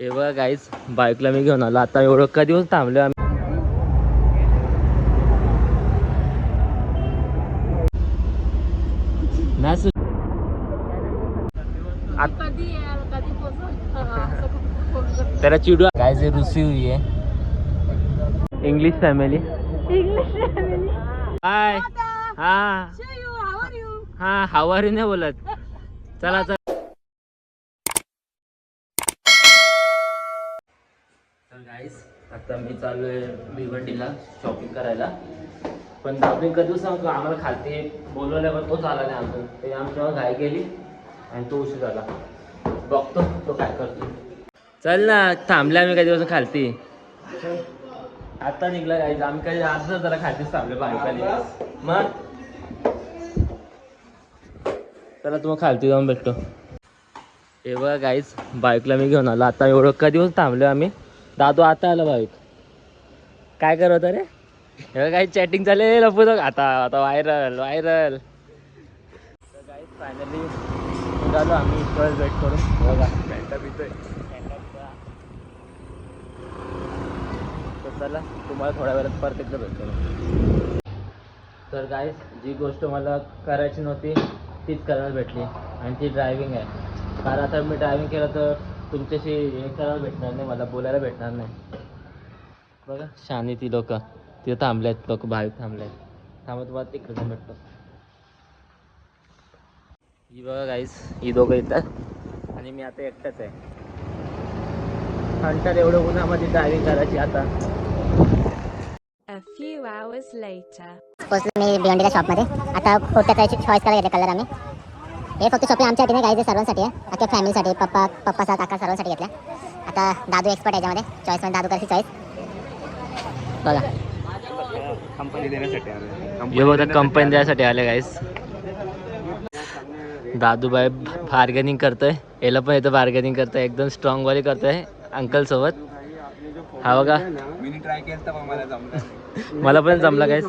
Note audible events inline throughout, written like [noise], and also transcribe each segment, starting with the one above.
हे बघा गाईच बाईकला मी घेऊन आलो. आता एवढं कधी दिवस थांबलो आम्ही. त्याला चिडू. काय जे रुसी हुई आहे इंग्लिश फॅमिली इंग्लिश हाय हा. हा हवारी नाही बोलत. चला चला तर गाईस आता मी चालू आहे भिवंडीला शॉपिंग करायला. पण आपण कधी सांगतो आम्हाला खालती बोलवल्या पण तोच आला नाही आमचं ते आमच्या घाई गेली आणि तो उशीर झाला. बघतो तो काय करतो. चल ना थांबले आम्ही कधी खालती. आता निघला गाईज आम्ही कधी आज जरा खालतीच थांबले बाहेर मग? चला तुम्हाला खालती जाऊन भेटतो. हे बघा गाईज बाईकला मी घेऊन आलो. आता एवढं कधी दिवस थांबलो आम्ही? दादू आता आला भाविक काय करत रे? हे काही चॅटिंग चालेल लपू आता आता व्हायरल व्हायरल गाईज फायनली निघालो आम्ही इतकं वेट करून. बघा. पितोय तर चला तुम्हाला थोड्या वेळात परत एकदा भेटतो तर गाईस जी गोष्ट मला करायची नव्हती तीच करायला भेटली. आणि ती ड्रायव्हिंग आहे. कारण आता मी ड्रायव्हिंग केलं तर तुमच्याशी हे करायला भेटणार नाही मला बोलायला भेटणार नाही. बघा. शानी ती लोक. तिथं थांबले आहेत लोक बाहेर थांबले आहेत थांबा तुम्हाला तिकडे जाऊन भेटतो. ही बघा गाईज ही दोघं येतात. आणि मी आता एकटाच आहे. कंटाळ एवढं उन्हामध्ये ड्रायव्हिंग करायची आता. A few hours later. मी भिवंडीच्या शॉपमध्ये आता फोटोचा चॉईस करायला घेतले कलर आम्ही. हे फक्त शॉपिंग आमच्या नाही गाईचे सर्वांसाठी आहे. अख्ख्या फॅमिलीसाठी पप्पा पप्पाचा काका सर्वांसाठी घेतल्या आता दादू एक्सपर्ट याच्यामध्ये. चॉईसमध्ये दादू करायची चॉईस बघा कंपनी देण्यासाठी आलोय. हे बघा कंपनी द्यायसाठी आले गाईस दादूबाई बार्गेनिंग करतोय. याला पण येतं बार्गेनिंग करतोय. एकदम स्ट्रॉंग वाली करतोय अंकल सोबत. हा बघा. [laughs] मला पण जमला गाईस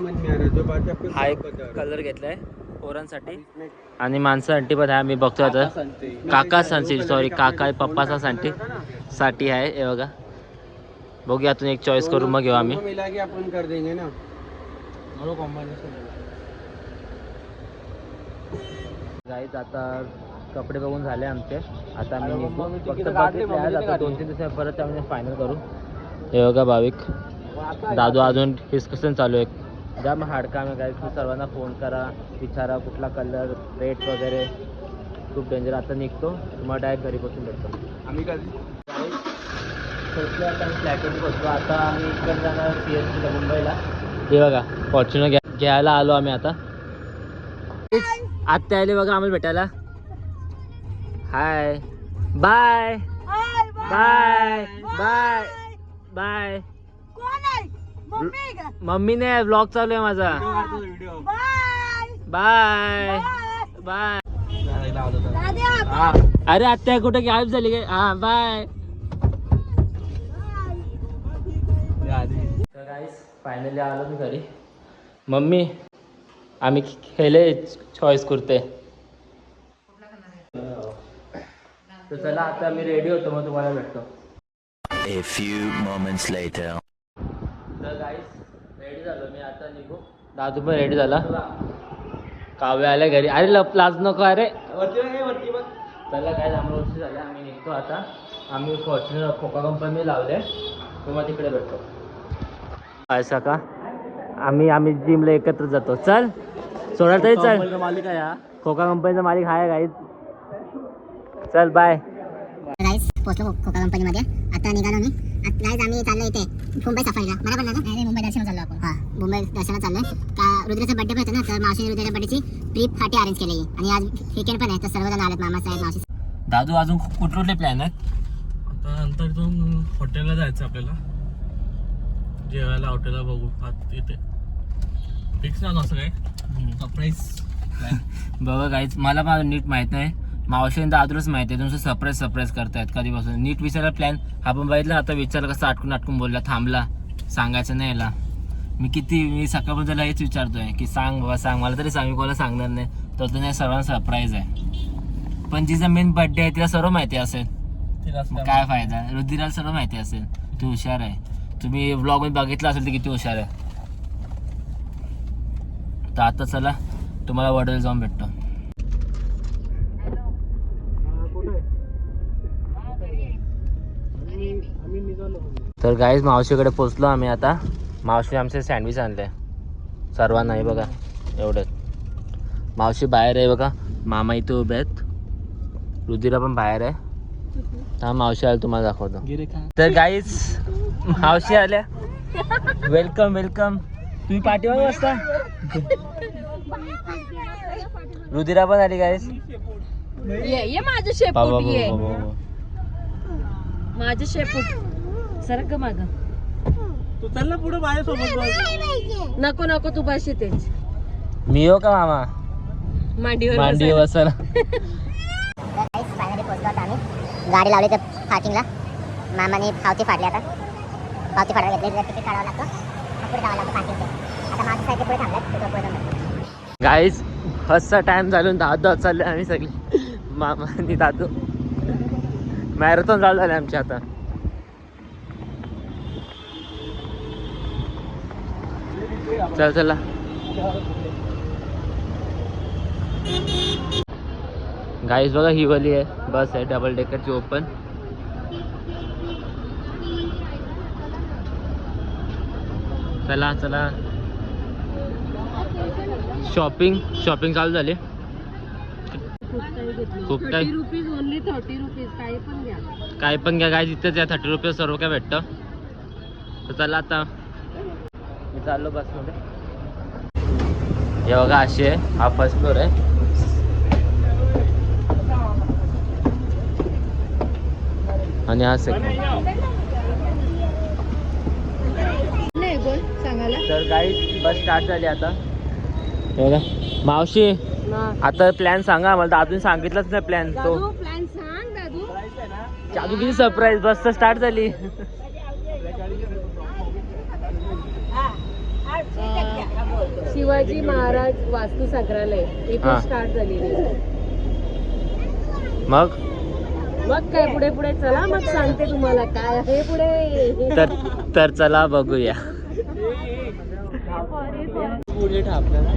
हा एक कलर घेतलाय. पोरांसाठी आणि माणसासाठी पण आहे मी बघतो आता. काका साठी सॉरी काका पप्पाचा साठी साठी आहे हे बघा. बघूया यातून एक चॉईस करून मग घेऊ आम्ही. गाईज आता कपडे बघून झाले आमचे. आता आम्ही निघू. फक्त बघितले आज, आता दोन तीन दिवसा परत आम्ही फायनल करू. हे बघा भाविक. दादू अजून डिस्कशन चालू आहे. जाम हार्ड काम आहे तुम्ही सर्वांना फोन करा विचारा कुठला कलर रेट वगैरे. खूप डेंजर आता निघतो. तुम्हाला डायरेक्ट घरी बसून भेटतो. आम्ही कधी? आता फ्लॅटवर पोचलो आता आम्ही इकडे जाणार सी एस टीला मुंबईला. हे बघा फॉर्च्युनर घ्या घ्यायला आलो आम्ही आता. आत्या आले बघा आम्हाला भेटायला. Hi bye bye bye bye आहे मम्मी का? मम्मी नाही ब्लॉग चालू आहे माझा. व्हिडिओ बाय बाय दादा अरे आत्या कुठे गायब झाली काय हा बाय तर गाईस फायनली आलो मी घरी. मम्मी आम्ही खेळले चॉईस कुर्ते. तर चला आता मी रेडी होतो मग तुम्हाला भेटतो. A few moments later. Ready झालो. मी आता निघू. दादू पण रेडी झाला. काव्य आल्या घरी. अरे लप लाज नको अरे. चला काय आम्हाला वर्ष झाले आम्ही निघतो आता. आम्ही फॉर्च्युनर खोका कंपनी लावले. तुम्हाला तिकडे भेटतो. पैसा का आम्ही आम्ही जिमला एकत्र जातो. चल. सोडा तरी चल. मालिक आहे हा. खोका कंपनीचा मालिक आहे गाईज चल बाय गाईस पोचलो खोका कंपनीमध्ये आता निघालो मी. गाईज आम्ही चाललो इथे. मुंबई सफारीला. बरोबर ना अरे मुंबई दर्शन चाललो आपण. हां मुंबई दर्शनाला चाललोय. का रुद्राचा बड्डे पण होता ना तर मावशी रुद्राच्या बड्डेची ट्रिप फाटी अरेंज केली आणि आज वीकेंड पण आहे तर सर्वजण आलेत मामा साहेब मावशी दादू अजून कुठले कुठले प्लॅन आहेत? आता नंतर जाऊन हॉटेलला जायचं आपल्याला. जेवायला हॉटेलला बघू आत इथे फिक्स ना असं काय? सरप्राईज [laughs] बघा गाईज मला पण नीट माहीत नाही. मावशीने दादूलाच माहिती आहे तुमचं सरप्राईज सरप्राईज करतायत कधीपासून. नीट विचारला प्लॅन आपण बघितलं आता विचारलं कसं आटकून आटकून बोलला थांबला. सांगायचं नाही याला. मी किती मी सकाळपासून त्याला हेच विचारतोय की सांग बाबा सांग. मला तरी सांग मी कोणाला सांगणार नाही. तर तो नाही सर्वांना सरप्राईज आहे. पण जिचा मेन बर्थडे आहे तिला सर्व माहिती असेल. काय फायदा? रुधिराला सर्व माहिती असेल. तू हुशार आहे. तुम्ही ब्लॉगमध्ये बघितलं असेल तर किती हुशार आहे. तर आता चला तुम्हाला वडोल जाऊन भेटतो. तर गाईज मावशीकडे पोचलो आम्ही आता. मावशी आमचे सँडविच आणले. सर्वांना हे बघा एवढंच मावशी बाहेर आहे बघा. मामा इथे उभे आहेत. रुधिरा पण बाहेर आहे. हा मावशी आल्या तुम्हाला दाखवतो. तर गाईज मावशी आल्या. वेलकम वेलकम तुम्ही पाठीवर बसता? रुधिरा पण आली गाईज ये ये माझं शेपूट माझं शेपूट. सरक माग. तू चल ना पुढे माझ्यासोबत. नको नको तू बस तेच मी हो का मामा? मांडीवर मांडी बसायला. बसायला फायनली पोहोचलो आता आम्ही. गाडी लावली तर पार्किंगला मामाने पावती फाडली आता. पावती फाडायला घेतली. तिकीट काढावं लागतं. मग पुढे जावं लागतं पार्किंग आता माझ्या साईडला पुढे थांबल्यात. तिथं पुढे जाऊन. गाईज फर्स्टचा टाइम झालो दहा दहा चालले आम्ही सगळे. मामा आणि दादू. मॅरेथॉन चालू झाले आमचे आता. चल चला. गाईज बघा ही वाली आहे. बस आहे डबल डेकरची ओपन चला चला. शॉपिंग शॉपिंग चालू झाली. खूप थर्टी काही. रुपीज ओनली थर्टी रुपीज काही पण घ्या. काय पण घ्या काय तिथेच या. थर्टी रुपये सर्व काय भेटतं. तर चला आता. मी चाललो बसमध्ये. हे बघा अशी आहे. हा फर्स्ट फ्लोर आहे. आणि हा सेकंड सांगायला. तर काही बस स्टार्ट झाली आता. बघा. मावशी आता प्लॅन सांगा. मला तर अजून सांगितलंच नाही प्लॅन तो प्लॅन सांग दादू. किती सरप्राईज बस तर स्टार्ट झाली. शिवाजी महाराज वास्तू संग्रहालय हा. स्टार्ट झालेली. मग? मग काय पुढे पुढे चला मग सांगते तुम्हाला काय आहे पुढे. तर तर चला बघूया.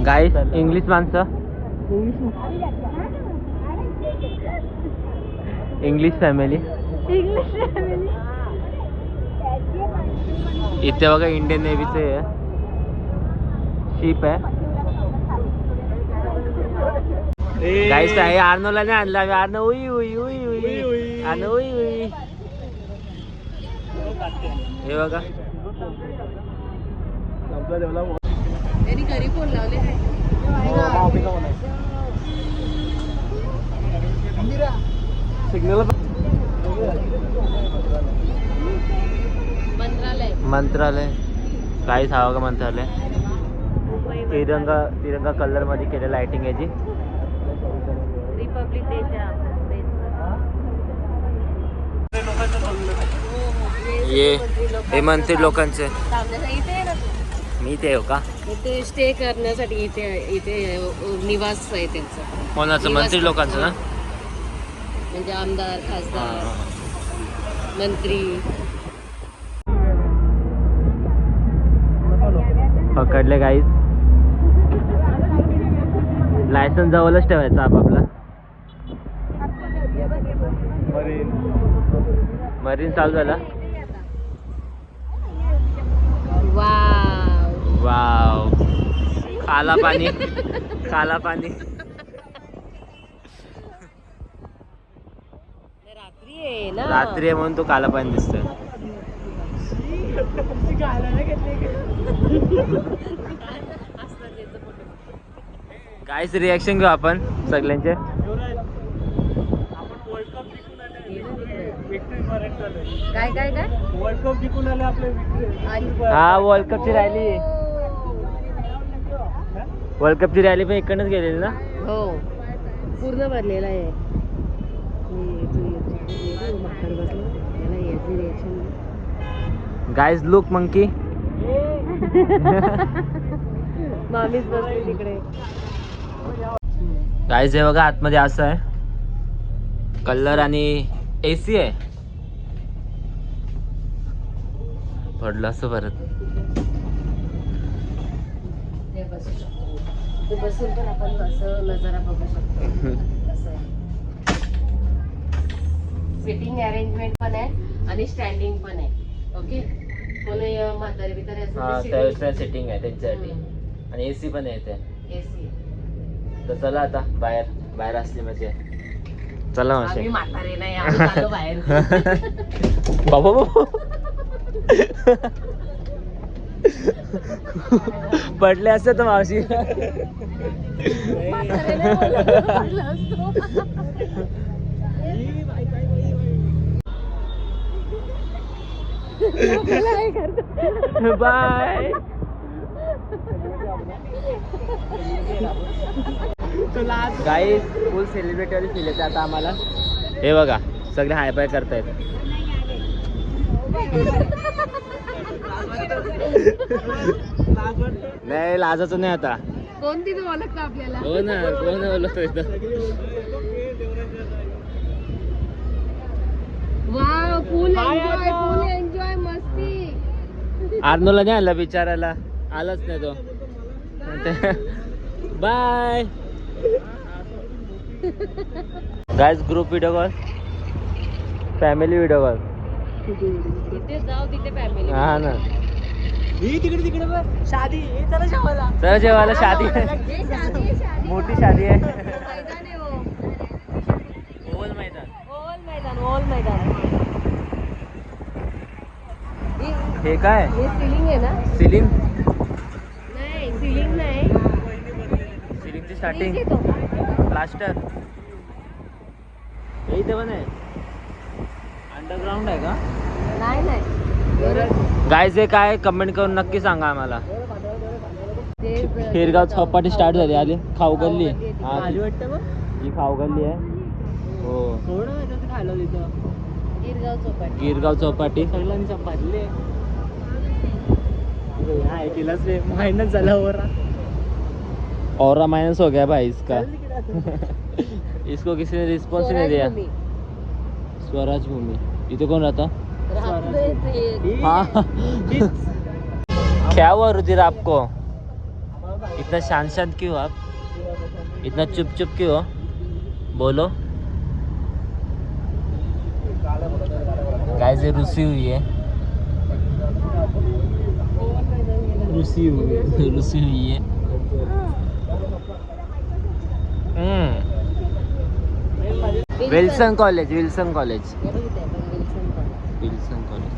गाईस इंग्लिश माणसं? इंग्लिश फॅमिली इथे बघा इंडियन नेव्हीचे शिप आहे. गाईस आहे आर्नोला नाही आणला. आम्ही आर्नो उई उई उई उई. आर्नो उई उई. हे बघा. त्यांनी घरी फोन लावले. सिग्नल मंत्रालय. मंत्रालय. काहीच हवं का मंत्रालय? तिरंगा तिरंगा कलरमध्ये केलं लाइटिंग याची. रिपब्लिक ये हे मंत्री लोकांचे. मी ते हो का? इथे स्टे करण्यासाठी इथे इथे निवास आहे त्यांचा. कोणाचं? मंत्री लोकांचं ना? म्हणजे आमदार खासदार मंत्री. पकडले गाईज लायसन्स जवळच ठेवायचं आपापला. मरीन चालू झाला. वाव वाव काला पाणी. [laughs] काला पाणी. रात्री आहे ना. रात्री आहे म्हणून तो काला पाणी दिसतोय. [laughs] [laughs] काहीच रिॲक्शन घेऊ आपण सगळ्यांचे. काय काय काय? वर्ल्ड कप जिंकून आले आपले. हा वर्ल्ड कपची रॅली वर्ल्ड कपची रॅली पण इकडनंच गेलेली ना? हो. पूर्ण भरलेला आहे. हे. गाईज लुक मंकी मामीच बसली तिकडे. गाईज हे बघा आतमध्ये असं आहे. कलर आणि ए सी आहे. पडलं असं परत. सिटिंग अरेंजमेंट पण आहे. आणि स्टँडिंग पण आहे. ओके कोणी म्हातारी बितारी सिटिंग आहे. त्यांच्यासाठी. आणि एसी पण आहे ते एसी तर चला आता बाहेर बाहेर असली म्हणजे. चला आम्ही मावशी म्हातारे नाही आम्ही चाललो बाहेर. [laughs] बाबा बाबा. पडले असते तर मावशी. म्हातारे नाही बोललो, पडलो असतो. बाय. गाई फुल सेलिब्रेटरी फील येते आता आम्हाला. हे बघा सगळे हाय बाय करतायत. नाही लाजाचं नाही आता. कोण तिथं ओळखतं आपल्याला? हो ना कोण ओळखतोय इथं? वा फुल एन्जॉय फुल एन्जॉय मस्ती. आर्नोला नाही आला बिचारायला आलाच नाही तो. [laughs] Bye. Guys group video call family video call तिथे जाऊ तिथे फॅमिली हा ना. तिकडे तिकडे शादी चला शावाला तर जेवायला [laughs] शादी मोठी शादी आहे. हो. ओवल मैदान. ओल मैदान ओल मैदान. हे- हे काय? हे सिलिंग आहे ना? सिलिंग नाही सिलिंग नाही सिलिंगची स्टार्टिंग. प्लास्टर हे इथे पण आहे. अंडरग्राऊंड आहे का? नाही नाही. गायज हे काय? कमेंट करून नक्की सांगा आम्हाला. ते हिरगाव चौपाटी स्टार्ट झाली. आली. खाऊ गल्ली. आहे. हा, आली वाटतं ही खाऊ गल्ली आहे. हो. खायला तिथं. गिरगाव चौपाटी. गिरगाव चौपाटी. सगळ्यांच्या भरले मायनस झाला ओरा और माइनस हो गया भाई इसका। [laughs] इसको किसी ने रिस्पॉन्स नहीं दिया। स्वराज भूमि। इथे कोण राहता हाँ। [laughs] क्या हुआ रुधिर आपको? इतना शांत शांत क्यों आप? इतना चुप चुप क्यों? हो बोलो। गाय से रुसी हुई है। रुसी हुई है। [laughs] रुसी हुई है। Wilson college Wilson college. Wilson college.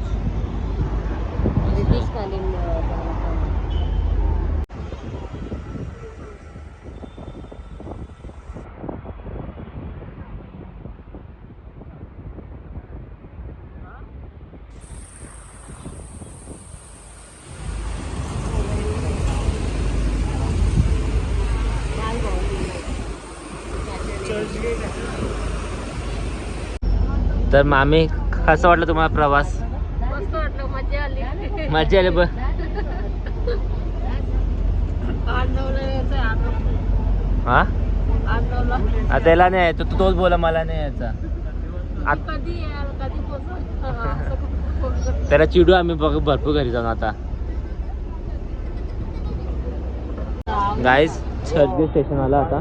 तर मामी कसं वाटलं तुम्हाला प्रवास? मस्त वाटलं मजा आली. ब हा? आता त्याला नाही यायचं तू तोच बोला मला नाही यायचा. याल. त्याला चिडू आम्ही बघ भरपूर घरी जाऊन आता. गाईस चर्चगेट स्टेशन आला आता.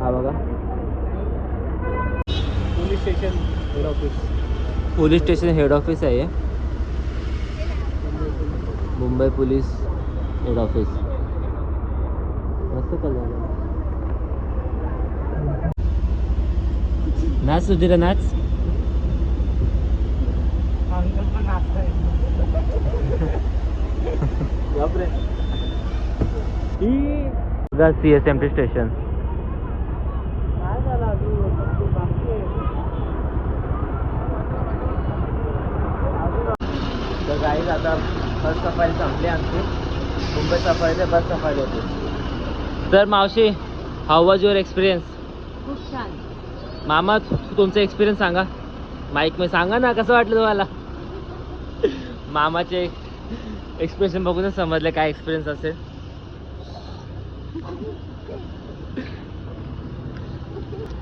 हा बघा. Police station head office police station head office आहे. Mumbai police head office. मस्त नाच सुधीर नाच. C S M T station guys आता बस सफारी संपली आमची. मुंबई सफारीचे बस सफारी होती. तर मावशी हाऊ वॉज युअर एक्सपिरियन्स खूप छान. मामा तु- तुमचा एक्सपिरियन्स सांगा. माईक मी सांगा ना कसं वाटलं तुम्हाला? मामाचे एक्सप्रेशन बघूनच समजले काय एक्सपिरियन्स असेल.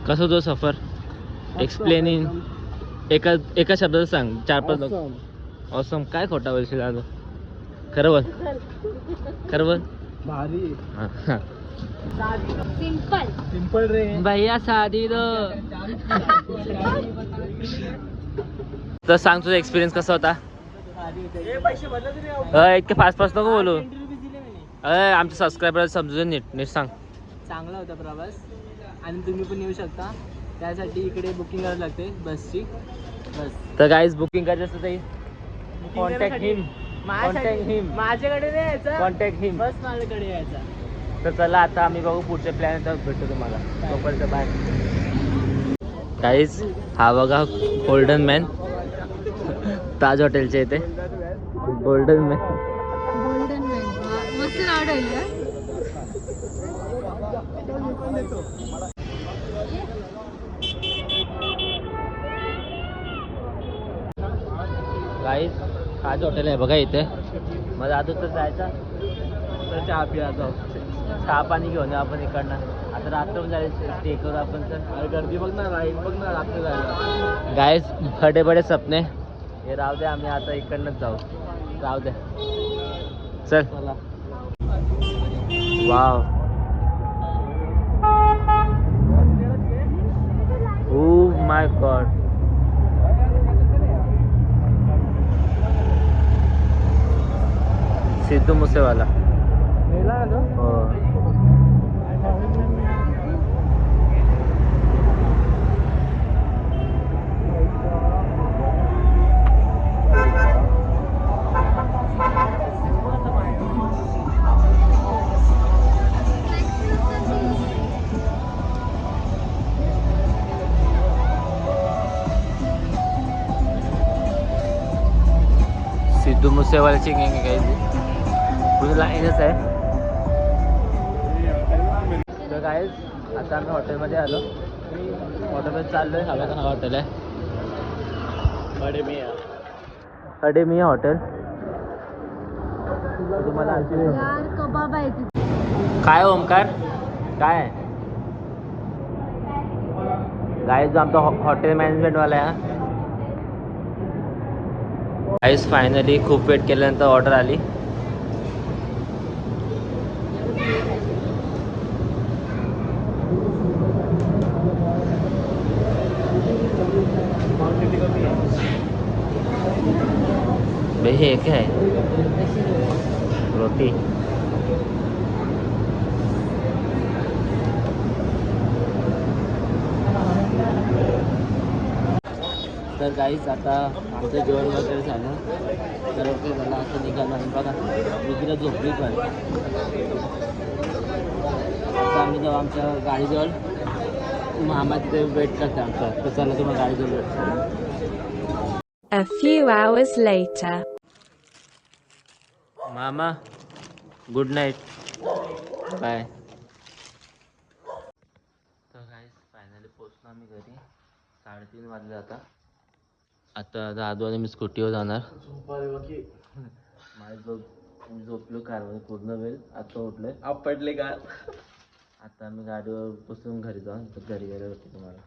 कसं तो सफर? एक्सप्लेनिंग एका एका शब्दात सांग चार पाच लोक. ऑसम काय खोटा बोलशील आता खरं बोल. खरं बोल. भारी. हा. सिंपल सिंपल रे. भैया शादी दो. तर सांग तुझा एक्सपिरियन्स कसा होता? इतके फास्ट फास्ट नको बोलू. अय आमचे सबस्क्रायबर समजून नीट नीट सांग. चांगला होता प्रवास. आणि तुम्ही पण येऊ शकता. त्यासाठी इकडे बुकिंग करावी लागते बसची बस. तर गाईज बुकिंग करायचं असतं ते. कॉन्टॅक्ट हिम कॉन्टॅक्ट हिम माझ्याकडे नाही यायचं कॉन्टॅक्ट हिम बस माझ्याकडे यायचा. तर चला आता आम्ही बघू पुढचे प्लॅन तर भेटतो तुम्हाला. तोपर्यंत बाय गाईज हा बघा गोल्डन मॅन ताज हॉटेलच्या इथे. गोल्डन मॅन गोल्डन मॅन मस्त नाव ठेवलं गाईज ताज हॉटेल आहे बघा इथे. मग आता तर जायचा. तर चहा पिया जाऊ. चहा पाणी घेऊन आपण इकडनं. आता रात्र जायचं स्टे करू आपण तर. गर्दी बघ ना लाईन बघ ना रात्री जायला गाईज बडे बडे सपने. हे राहू दे आम्ही आता इकडनंच जाऊ. राहू दे. चल. चला. Wow oh my god Sidhu Moosewala. हो. सिद्धू मुसेवाल्याची गँग आहे लाईनच आहे. तर गाईज आता आम्ही हॉटेलमध्ये आलो. हॉटेलमध्ये चाललोय. हवा हा हॉटेल आहे बडे मी अडे मी हॉटेल तुम्हाला कबाब आहे काय ओमकार काय? गाईज जो आमचा हॉ- हॉटेल मॅनेजमेंटवाला आहे गाईज फायनली खूप वेट केल्यानंतर ऑर्डर आली. बे हे काय रोटी तर काहीच आता आमचं जेवण वगैरे झालं. तर ओके झालं आता निघालो आणि बघा रुद्र झोपली पण. आता आम्ही जेव्हा आमच्या गाडीजवळ. मामा तिथे वेट करते आमचा. तर चला तुम्हाला गाडीजवळ भेटतो A few hours later. मामा गुड नाईट बाय तर काय फायनली पोचलो आम्ही घरी. साडेतीन वाजले आता. आता दादू आणि मी स्कूटीवर जाणार. माझी झोप मी झोपलो कारमध्ये पूर्ण वेळ. आता उठलोय. आपटले का? आता आम्ही गाडीवर बसून घरी जाऊन तर घरी गेलो होतो तुम्हाला.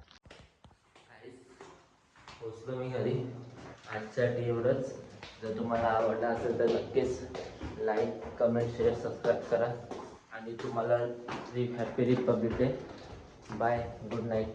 पोचलो मी घरी. आजसाठी एवढंच जर तुम्हाला आवडला असेल तर नक्कीच लाईक कमेंट शेअर सबस्क्राईब करा. आणि तुम्हाला happy republic day bye good night